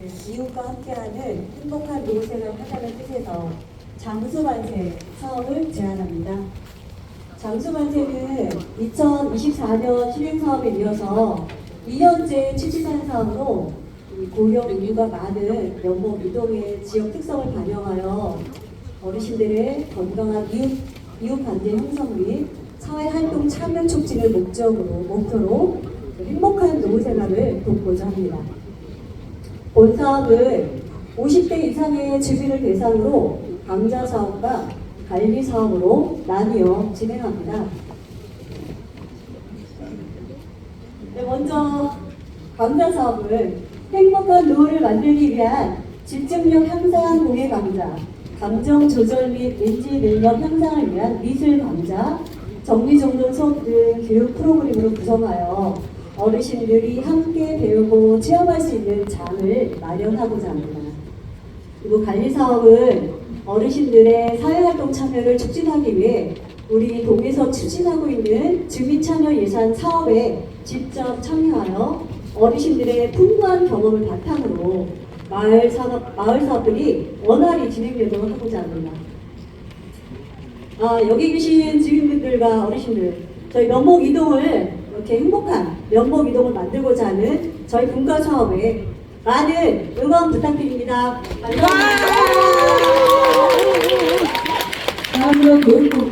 이웃과 함께하는 행복한 노후생활 하자는 뜻에서 장수반세 사업을 제안합니다. 장수반세는 2024년 실행 사업에 이어서 2년째 추진한 사업으로 이 고령 인구가 많은 연못 이동의 지역 특성을 반영하여 어르신들의 건강한 이웃, 이웃 관계 형성 및 사회활동 참여 촉진을 목적으로, 목표로 행복한 노후 생활을 돕고자 합니다. 본 사업은 50대 이상의 주민을 대상으로 강좌 사업과 관리 사업으로 나뉘어 진행합니다. 네, 먼저 강좌 사업은 행복한 노후를 만들기 위한 집중력 향상 공예 강좌, 감정 조절 및 인지 능력 향상을 위한 미술 강좌, 정리정돈 수업 등 교육 프로그램으로 구성하여 어르신들이 함께 배우 고 체험할 수 있는 장을 마련하고자 합니다. 그리고 관리 사업은 어르신들의 사회활동 참여를 촉진하기 위해 우리 동에서 추진하고 있는 주민참여 예산 사업에 직접 참여하여 어르신들의 풍부한 경험을 바탕으로 마을 산업, 마을 사업들이 원활히 진행되도록 하고자 합니다. 아, 여기 계신 주민분들과 어르신들, 저희 면목 이동을 이렇게 행복한 면목 이동을 만들고자 하는 저희 분과 사업에 많은 응원 부탁드립니다. 감사합니다. 다음으로 교육공간